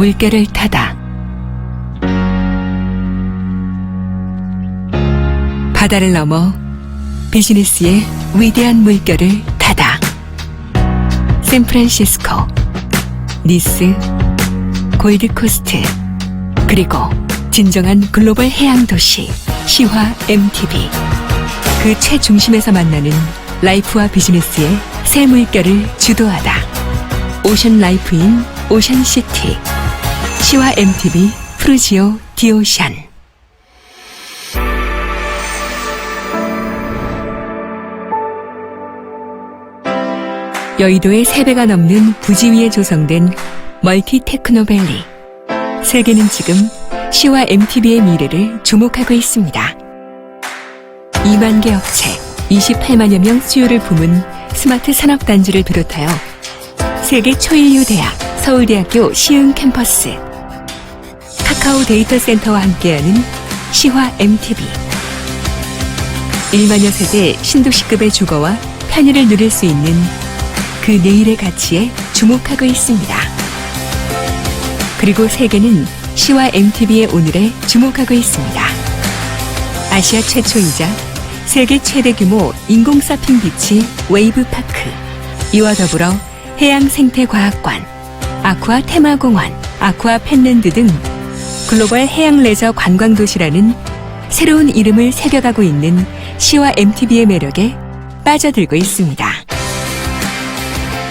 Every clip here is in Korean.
물결을 타다. 바다를 넘어 비즈니스의 위대한 물결을 타다. 샌프란시스코, 니스, 골드코스트, 그리고 진정한 글로벌 해양 도시 시화 MTB. 그 최중심에서 만나는 라이프와 비즈니스의 새 물결을 주도하다. 오션 라이프인 오션시티. 시화 MTB 프루지오 디오션. 여의도의 3배가 넘는 부지 위에 조성된 멀티 테크노밸리. 세계는 지금 시와 MTB의 미래를 주목하고 있습니다. 2만 개 업체, 28만여 명 수요를 품은 스마트 산업단지를 비롯하여 세계 초일류 대학, 서울대학교 시흥 캠퍼스, 카카오 데이터 센터와 함께하는 시화 MTB. 1만여 세대 신도시급의 주거와 편의를 누릴 수 있는 그 내일의 가치에 주목하고 있습니다. 그리고 세계는 시와 MTB의 오늘에 주목하고 있습니다. 아시아 최초이자 세계 최대 규모 인공 서핑 비치 웨이브 파크. 이와 더불어 해양 생태과학관, 아쿠아 테마공원, 아쿠아 펜랜드 등 글로벌 해양 레저 관광 도시라는 새로운 이름을 새겨가고 있는 시와 MTB의 매력에 빠져들고 있습니다.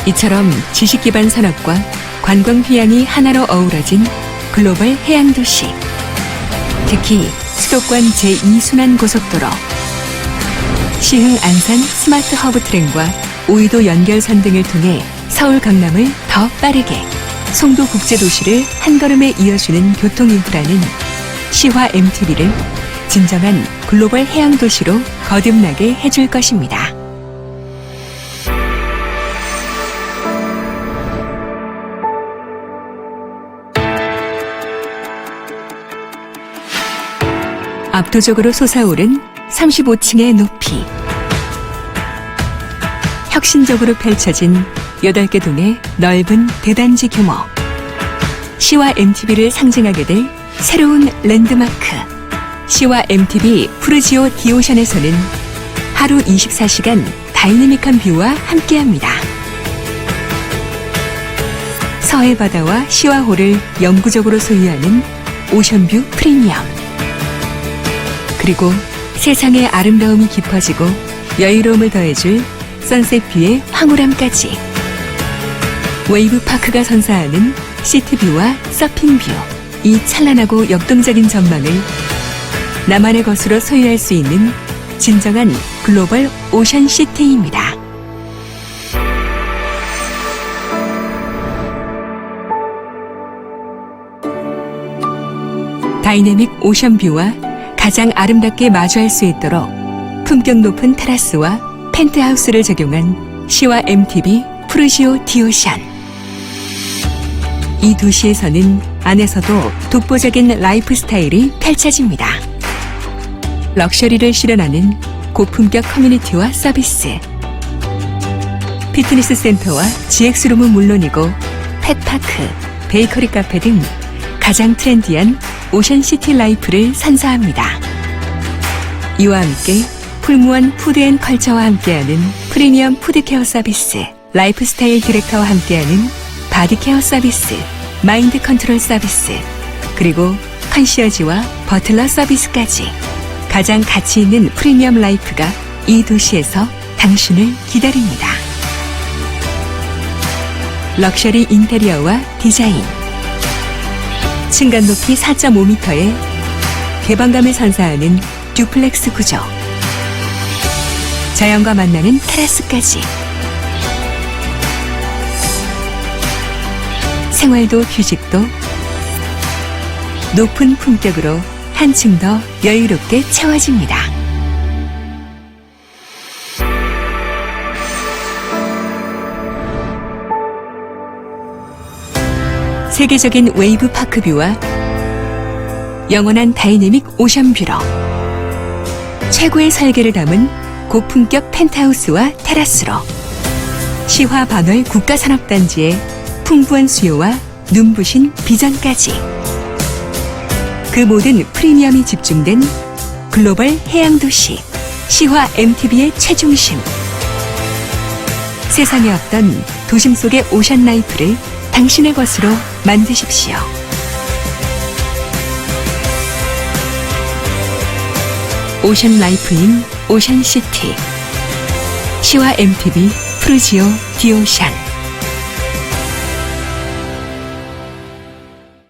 이처럼 지식 기반 산업과 관광 휴양이 하나로 어우러진 글로벌 해양 도시. 특히 수도권 제2순환 고속도로, 시흥 안산 스마트 허브 트램과 오이도 연결선 등을 통해 서울 강남을 더 빠르게 송도 국제도시를 한 걸음에 이어주는 교통 인프라는 시화 MTB를 진정한 글로벌 해양 도시로 거듭나게 해줄 것입니다. 압도적으로 솟아오른 35층의 높이. 혁신적으로 펼쳐진 8개 동의 넓은 대단지 규모. 시와 MTB를 상징하게 될 새로운 랜드마크. 시와 MTB 푸르지오 디오션에서는 하루 24시간 다이내믹한 뷰와 함께합니다. 서해 바다와 시와호를 영구적으로 소유하는 오션뷰 프리미엄. 그리고 세상의 아름다움이 깊어지고 여유로움을 더해줄 선셋뷰의 황홀함까지 웨이브 파크가 선사하는 시티뷰와 서핑뷰 이 찬란하고 역동적인 전망을 나만의 것으로 소유할 수 있는 진정한 글로벌 오션시티입니다. 다이내믹 오션뷰와 가장 아름답게 마주할 수 있도록 품격 높은 테라스와 펜트하우스를 적용한 시와 MTB 프루시오 디오션. 이 도시에서는 안에서도 독보적인 라이프 스타일이 펼쳐집니다. 럭셔리를 실현하는 고품격 커뮤니티와 서비스. 피트니스 센터와 GX룸은 물론이고 펫파크, 베이커리 카페 등 가장 트렌디한 오션시티 라이프를 선사합니다. 이와 함께 풀무원 푸드앤컬처와 함께하는 프리미엄 푸드케어 서비스, 라이프스타일 디렉터와 함께하는 바디케어 서비스, 마인드 컨트롤 서비스, 그리고 컨시어지와 버틀러 서비스까지 가장 가치 있는 프리미엄 라이프가 이 도시에서 당신을 기다립니다. 럭셔리 인테리어와 디자인, 층간 높이 4.5m의 개방감을 선사하는 듀플렉스 구조. 자연과 만나는 테라스까지. 생활도 휴식도 높은 품격으로 한층 더 여유롭게 채워집니다. 세계적인 웨이브 파크뷰와 영원한 다이내믹 오션뷰로 최고의 설계를 담은 고품격 펜트하우스와 테라스로 시화 반월 국가산업단지의 풍부한 수요와 눈부신 비전까지 그 모든 프리미엄이 집중된 글로벌 해양도시 시화 MTB의 최중심 세상에 없던 도심 속의 오션 라이프를 당신의 것으로 만드십시오. 오션 라이프인 오션시티. 시와 MTB 프루지오 디오션